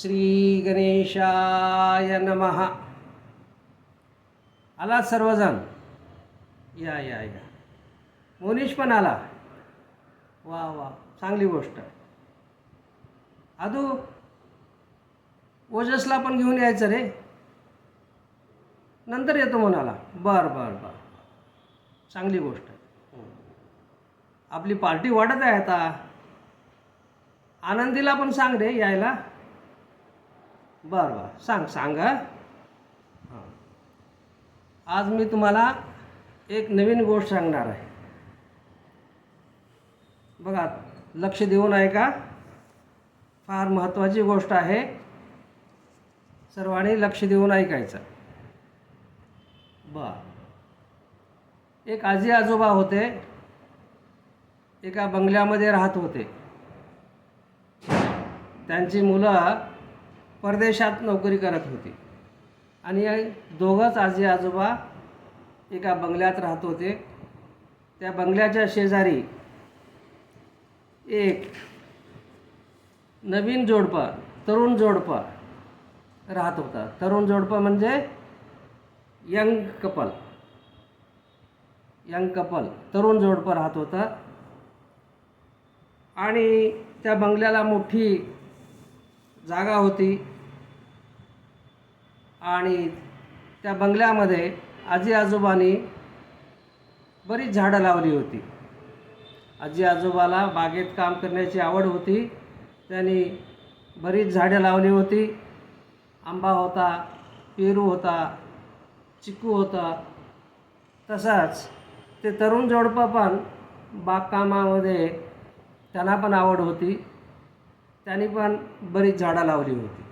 श्री गणेशाय नमः. आला सर्वजण? या या या. मोनीश पण आला. वा वा. चांगली गोष्ट. आदू ओजसला पण घेऊन यायचं रे. नंतर येतो म्हणाला. बर बर बर. चांगली गोष्ट. आपली पार्टी वाढत आहे आता. आनंदीला पण सांग रे यायला. बरं बरं. सांग सांग हां. आज मी तुम्हाला एक नवीन गोष्ट सांगणार आहे. बघा लक्ष देऊन ऐका. फार महत्त्वाची गोष्ट आहे. सर्वांनी लक्ष देऊन ऐकायचं. बर. एक आजी आजोबा होते. एका बंगल्यामध्ये राहत होते. त्यांची मुलं परदेशात नोकरी करत होती. आणि दोघंच आजी आजोबा एका बंगल्यात राहत होते. त्या बंगल्याच्या शेजारी एक नवीन जोडपं तरुण जोडपं राहत होतं. तरुण जोडपं म्हणजे यंग कपल. यंग कपल तरुण जोडपं राहत होतं. आणि त्या बंगल्याला मोठी जागा होती. आणि त्या बंगल्यामध्ये आजी आजोबांनी बरीच झाडं लावली होती. आजी आजोबाला बागेत काम करण्याची आवड होती. त्यांनी बरीच झाडं लावली होती. आंबा होता पेरू होता चिकू होता. तसाच ते तरुण जोडपं पण बागकामामध्ये त्यांना पण आवड होती. त्यांनी पण बरीच झाडं लावली होती.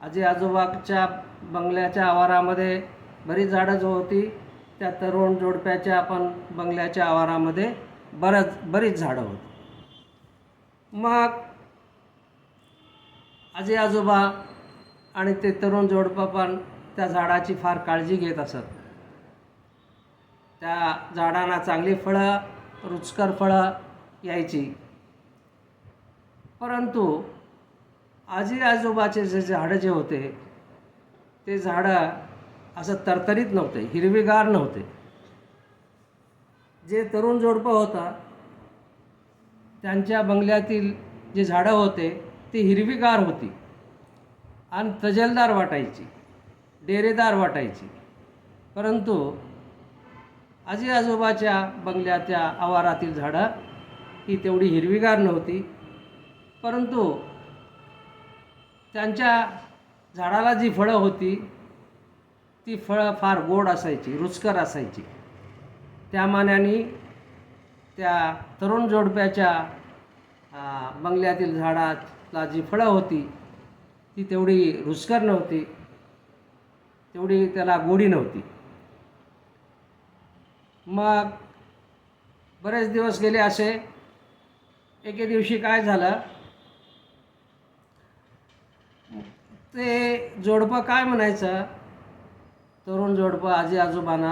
आजी आजोबाच्या बंगल्याच्या आवारामध्ये बरीच झाडं जो होती त्या तरुण जोडप्याच्या आपण बंगल्याच्या आवारामध्ये बरंच बरीच झाडं होती. मग आजी आजोबा आणि ते तरुण जोडपं पण त्या झाडाची फार काळजी घेत असत. त्या झाडांना चांगली फळं रुचकर फळं यायची. परंतु आजी आजोबाचे जे झाडं जे होते ते झाडं असं तरतरीत नव्हते हिरवीगार नव्हते. जे तरुण जोडपं होता त्यांच्या बंगल्यातील जे झाडं होते ती हिरवीगार होती. आणि तजेलदार वाटायची डेरेदार वाटायची. परंतु आजी आजोबाच्या बंगल्याच्या आवारातील झाडं ही तेवढी हिरवीगार नव्हती. परंतु त्यांच्या झाडाला जी फळं होती ती फळं फार गोड असायची रुचकर असायची. त्या मानाने त्या तरुण जोडप्याच्या बंगल्यातील झाडाला जी फळं होती ती तेवढी रुचकर नव्हती तेवढी त्याला गोडी नव्हती. मग बरेच दिवस गेले असे एके दिवशी काय झालं ते जोडपं काय म्हणायचं? तरुण जोडपं आजी आजोबांना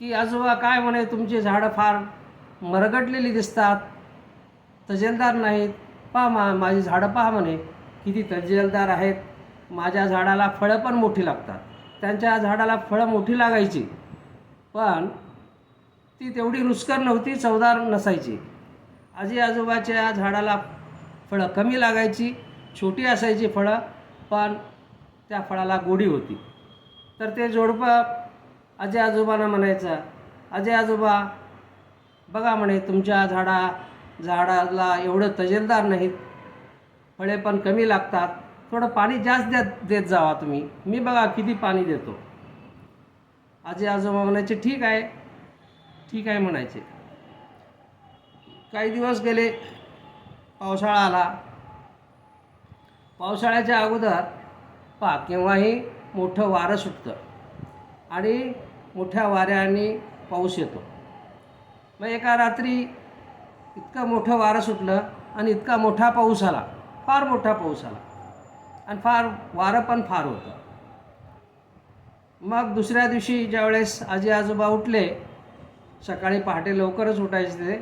की आजोबा काय म्हणे तुमची झाडं फार मरगटलेली दिसतात तजेलदार नाहीत. पहा मा माझी झाडं पहा म्हणे किती तजेलदार आहेत. माझ्या झाडाला फळं पण मोठी लागतात. त्यांच्या झाडाला फळं मोठी लागायची. पण ती तेवढी रुचकर नव्हती चवदार नसायची. आजी आजोबाच्या झाडाला फळं कमी लागायची छोटी असायची फळं. पण त्या फळाला गोडी होती. तर ते जोडपं आजी आजोबांना म्हणायचं आजी आजोबा बघा म्हणे तुमच्या झाडा झाडाला एवढं तजेलदार नाहीत. फळे पण कमी लागतात. थोडं पाणी जास्त देत देत जावा तुम्ही. मी बघा किती पाणी देतो. आजी आजोबा म्हणायचे ठीक आहे. ठीक आहे म्हणायचे. काही दिवस गेले पावसाळा आला. पावसाळ्याच्या अगोदर पा केव्हाही मोठं वारं सुटतं आणि मोठ्या वाऱ्याने पाऊस येतो. मग एका रात्री इतकं मोठं वारं सुटलं आणि इतका मोठा पाऊस आला फार मोठा पाऊस आला आणि फार वारं पण फार होतं. मग दुसऱ्या दिवशी ज्यावेळेस आजी आजोबा उठले सकाळी पहाटे लवकरच उठायचे ते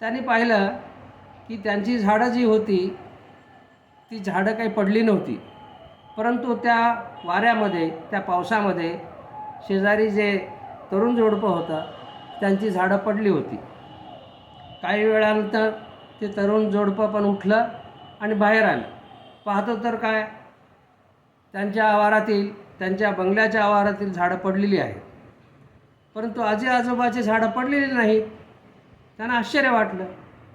त्यांनी पाहिलं की त्यांची झाडं जी होती ती झाडं काही पडली नव्हती. परंतु त्या वाऱ्यामध्ये त्या पावसामध्ये शेजारी जे तरुण जोडपं होतं त्यांची झाडं पडली होती. काही वेळानंतर ते तरुण जोडपं पण उठलं आणि बाहेर आलं. पाहतो तर काय त्यांच्या आवारातील त्यांच्या बंगल्याच्या आवारातील झाडं पडलेली आहेत. परंतु आजी आजोबाची झाडं पडलेली नाहीत. त्यांना आश्चर्य वाटलं.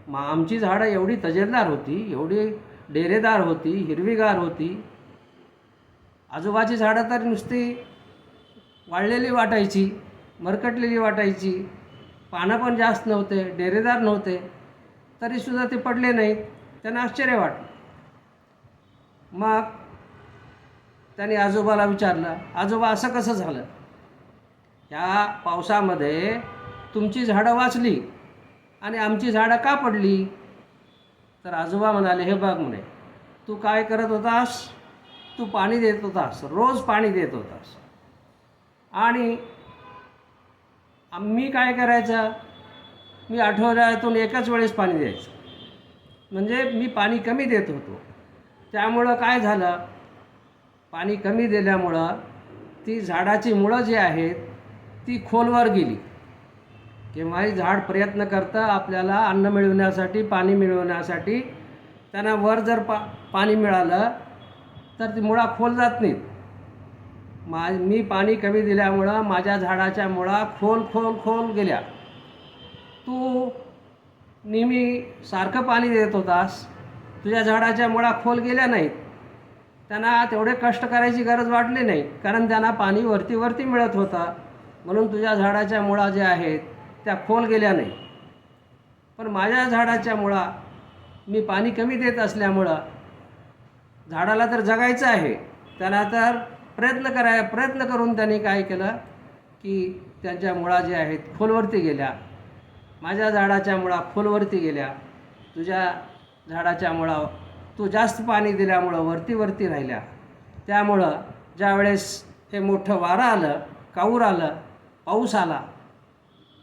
मग आमची झाडं एवढी तजेलदार होती एवढी डेरेदार होती हिरवीगार होती. आजोबाची झाडं तर नुसती वाळलेली वाटायची मरकटलेली वाटायची. पानं पण जास्त नव्हते डेरेदार नव्हते. तरीसुद्धा ते पडले नाहीत. त्यांना आश्चर्य वाटलं. मग त्यांनी आजोबाला विचारलं आजोबा असं कसं झालं? ह्या पावसामध्ये तुमची झाडं वाचली आणि आमची झाडं का पडली? तर आजोबा म्हणाले हे बघ म्हणे तू काय करत होतास? तू पाणी देत होतास रोज पाणी देत होतास. आणि मी काय करायचं? मी आठवड्यातून एकाच वेळेस पाणी द्यायचं. म्हणजे मी पाणी कमी देत होतो. त्यामुळं काय झालं? पाणी कमी दिल्यामुळं ती झाडाची मुळं जी आहेत ती खोलवर गेली. केव्हाही झाड प्रयत्न करतं आपल्याला अन्न मिळवण्यासाठी पाणी मिळवण्यासाठी त्यांना वर जर पा पाणी मिळालं तर ती मुळा खोल जात नाहीत. मा मी पाणी कमी दिल्यामुळं माझ्या झाडाच्या मुळा खोल खोल खोल गेल्या. तू नेहमी सारखं पाणी देत होतास. तुझ्या झाडाच्या मुळा खोल गेल्या नाहीत. त्यांना तेवढे कष्ट करायची गरज वाटली नाही कारण त्यांना पाणी वरती वरती मिळत होतं. म्हणून तुझ्या झाडाच्या मुळा ज्या आहेत त्या खोल गेल्या नाही पण माझ्या झाडाच्या मुळा मी पाणी कमी देत असल्यामुळं झाडाला तर जगायचं आहे. त्याला तर प्रयत्न कराय प्रयत्न करून त्यांनी काय केलं की त्यांच्या मुळा ज्या आहेत खोलवरती गेल्या. माझ्या झाडाच्या मुळा खोलवरती गेल्या. तुझ्या झाडाच्या मुळा तू जास्त पाणी दिल्यामुळं वरती वरती राहिल्या. त्यामुळं ज्यावेळेस हे मोठं वारं आलं काऊर आलं पाऊस आला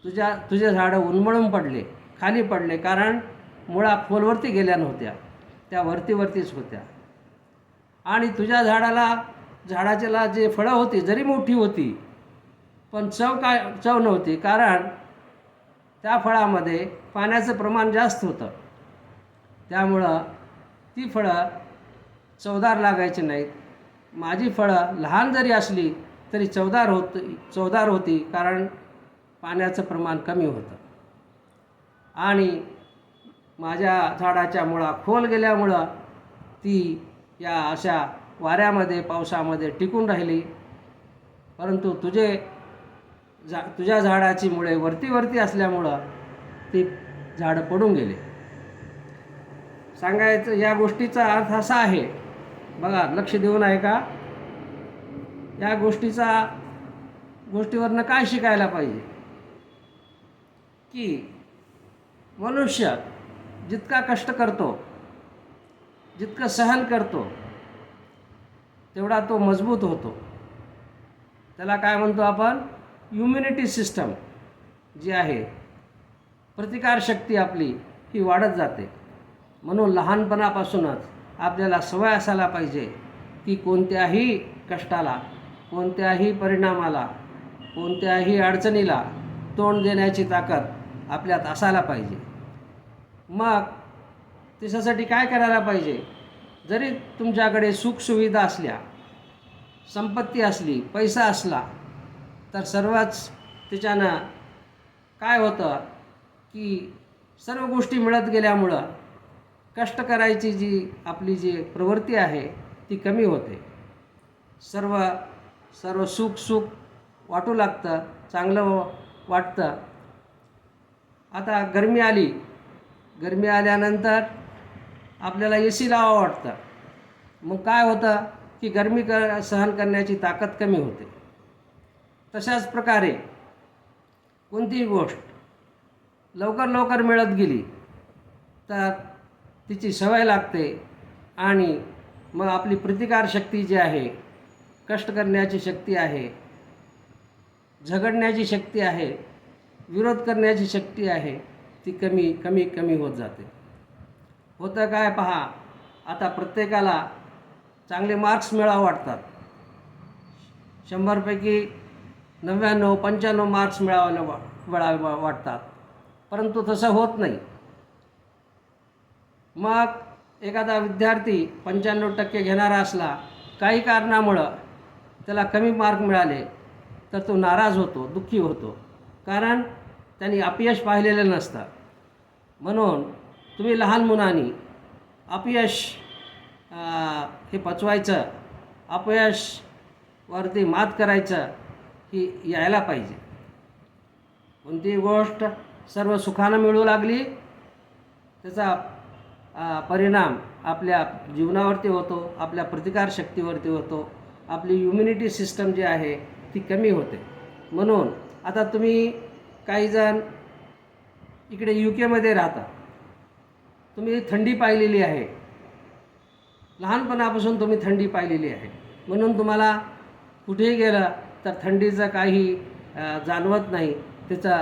तुझ्या तुझे झाडं उन्मळून पडले खाली पडले कारण मुळा खोलवरती गेल्या नव्हत्या. त्या वरती वरतीच होत्या. आणि तुझ्या झाडाला झाडाच्याला जे फळं होती जरी मोठी होती पण चव काय चव नव्हती कारण त्या फळामध्ये पाण्याचं प्रमाण जास्त होतं. त्यामुळं ती फळं चवदार लागायची नाहीत. माझी फळं लहान जरी असली तरी चवदार होत चवदार होती कारण पाण्याचं प्रमाण कमी होतं. आणि माझ्या झाडाच्या मुळा खोल गेल्यामुळं ती या अशा वाऱ्यामध्ये पावसामध्ये टिकून राहिली. परंतु तुझे जा तुझ्या झाडाची मुळे वरती वरती असल्यामुळं ती झाडं पडून गेले. सांगायचं या गोष्टीचा अर्थ असा आहे. बघा लक्ष देऊन आहे का या गोष्टीचा गोष्टीवरनं काय शिकायला पाहिजे? की मनुष्य जितका कष्ट करतो जितकं सहन करतो तेवढा तो मजबूत होतो. त्याला काय म्हणतो आपण? इम्युनिटी सिस्टम जी आहे प्रतिकारशक्ती आपली ही वाढत जाते. म्हणून लहानपणापासूनच आपल्याला सवय असायला पाहिजे की कोणत्याही कष्टाला कोणत्याही परिणामाला कोणत्याही अडचणीला तोंड देण्याची ताकद आपल्यात असायला पाहिजे. मग त्याच्यासाठी काय करायला पाहिजे? जरी तुमच्याकडे सुखसुविधा असल्या संपत्ती असली पैसा असला तर सर्वच त्याच्यानं काय होतं की सर्व गोष्टी मिळत गेल्यामुळं कष्ट करायची जी आपली जी प्रवृत्ती आहे ती कमी होते. सर्व सर्व सुख सुख वाटू लागतं चांगलं वाटतं. आता गरमी आली. गरमी आल्यानंतर आपल्याला ए सी लावा वाटतं. मग काय होतं की गरमी कर सहन करण्याची ताकद कमी होते. तशाच प्रकारे कोणतीही गोष्ट लवकर लवकर मिळत गेली तर तिची सवय लागते आणि मग आपली प्रतिकारशक्ती जी आहे कष्ट करण्याची शक्ती आहे झगडण्याची शक्ती आहे विरोध करण्याची शक्ती आहे ती कमी कमी कमी होत जाते. होतं काय पहा आता प्रत्येकाला चांगले मार्क्स मिळावं वाटतात. शंभरपैकी नव्याण्णव पंच्याण्णव मार्क्स मिळावायला वा मिळावे वा- वाटतात. परंतु तसं होत नाही. मग एखादा विद्यार्थी पंच्याण्णव टक्के घेणारा असला काही कारणामुळं त्याला कमी मार्क मिळाले तर तो नाराज होतो दुःखी होतो. कारण त्यांनी अपयश पाहिलेलं नसतं. म्हणून तुम्ही लहान मुलांनी अपयश हे पचवायचं अपयशवरती मात करायचं ही यायला पाहिजे. कोणतीही गोष्ट सर्व सुखानं मिळू लागली त्याचा परिणाम आपल्या जीवनावरती होतो आपल्या प्रतिकारशक्तीवरती होतो आपली इम्युनिटी सिस्टम जी आहे ती कमी होते. म्हणून आता तुम्ही काहीजण इकडे यू केमध्ये राहतात. तुम्ही थंडी पाहिलेली आहे. लहानपणापासून तुम्ही थंडी पाहिलेली आहे. म्हणून तुम्हाला कुठेही गेलं तर थंडीचं काही जाणवत नाही. त्याचा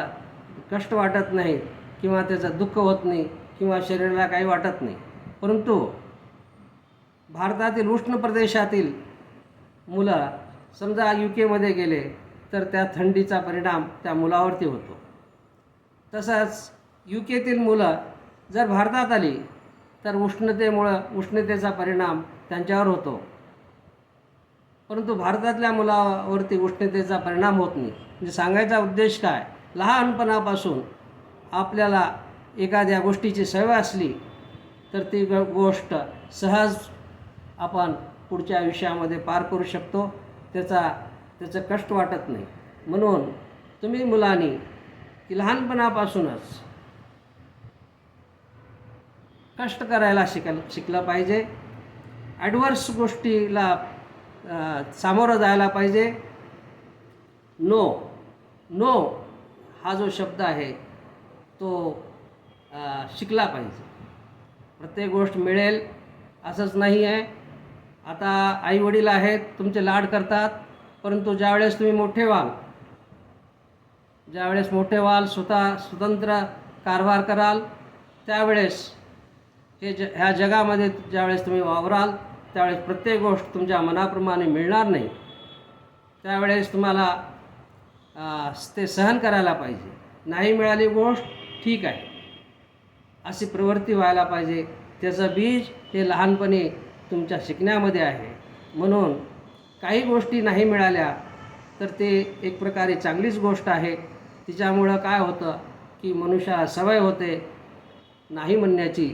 कष्ट वाटत नाही किंवा त्याचं दुःख होत नाही किंवा शरीराला काही वाटत नाही. परंतु भारतातील उष्ण प्रदेशातील मुलं समजा यू केमध्ये गेले तर त्या थंडीचा परिणाम त्या मुलावरती होतो. तसंच यू केतील मुलं जर भारतात आली तर उष्णतेमुळं उष्णतेचा परिणाम त्यांच्यावर होतो. परंतु भारतातल्या मुलावरती उष्णतेचा परिणाम होत नाही. म्हणजे सांगायचा उद्देश काय? लहानपणापासून आपल्याला एखाद्या गोष्टीची सवय असली तर ती गोष्ट सहज आपण पुढच्या आयुष्यामध्ये पार करू शकतो. त्याचा त्याचं कष्ट वाटत नाही. म्हणून तुम्ही मुलांनी की लहानपणापासूनच कष्ट करायला शिकायला शिकलं पाहिजे. ॲडव्हर्स गोष्टीला सामोरं जायला पाहिजे. नो नो हा जो शब्द आहे तो शिकला पाहिजे. प्रत्येक गोष्ट मिळेल असंच नाही आहे आता आईवडील आहेत तुमचे लाड करतात. परंतु ज्यावेळेस तुम्ही मोठे व्हाल ज्यावेळेस मोठे व्हाल स्वतः स्वतंत्र कारभार कराल त्यावेळेस हे ज ह्या जगामध्ये ज्यावेळेस तुम्ही वावराल त्यावेळेस प्रत्येक गोष्ट तुमच्या मनाप्रमाणे मिळणार नाही. त्यावेळेस तुम्हाला ते सहन करायला पाहिजे. नाही मिळाली गोष्ट ठीक आहे. अशी प्रवृत्ती व्हायला पाहिजे. त्याचं बीज हे लहानपणी तुमच्या शिकण्यामध्ये आहे. म्हणून काही गोष्टी नाही मिळाल्या तर ते एक प्रकारे चांगलीच गोष्ट आहे. तिच्यामुळं काय होतं की मनुष्याला सवय होते नाही म्हणण्याची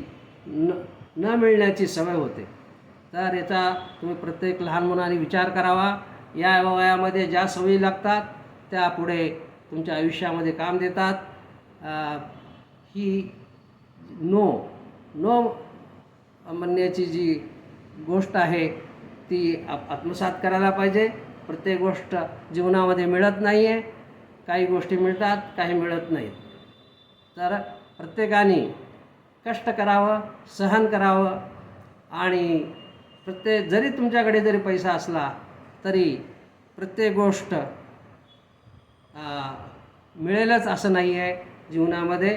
न न मिळण्याची सवय होते. तर याचा तुम्ही प्रत्येक लहान मुलांनी विचार करावा. या वयामध्ये ज्या सवयी लागतात त्या पुढे तुमच्या आयुष्यामध्ये काम देतात. ही नो नो म्हणण्याची जी गोष्ट आहे ती आप आत्मसात करायला पाहिजे. प्रत्येक गोष्ट जीवनामध्ये मिळत नाही आहे काही गोष्टी मिळतात काही मिळत नाहीत. तर प्रत्येकाने कष्ट करावं सहन करावं आणि प्रत्येक जरी तुमच्याकडे जरी पैसा असला तरी प्रत्येक गोष्ट मिळेलच असं नाही आहे जीवनामध्ये.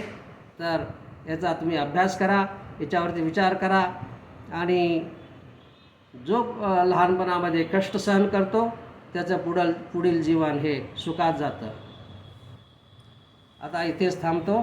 तर याचा तुम्ही अभ्यास करा याच्यावरती विचार करा आणि जो लहानपणामध्ये कष्ट सहन करतो त्याचं पुढल पुढील जीवन हे सुखात जातं. आता इथेच थांबतो.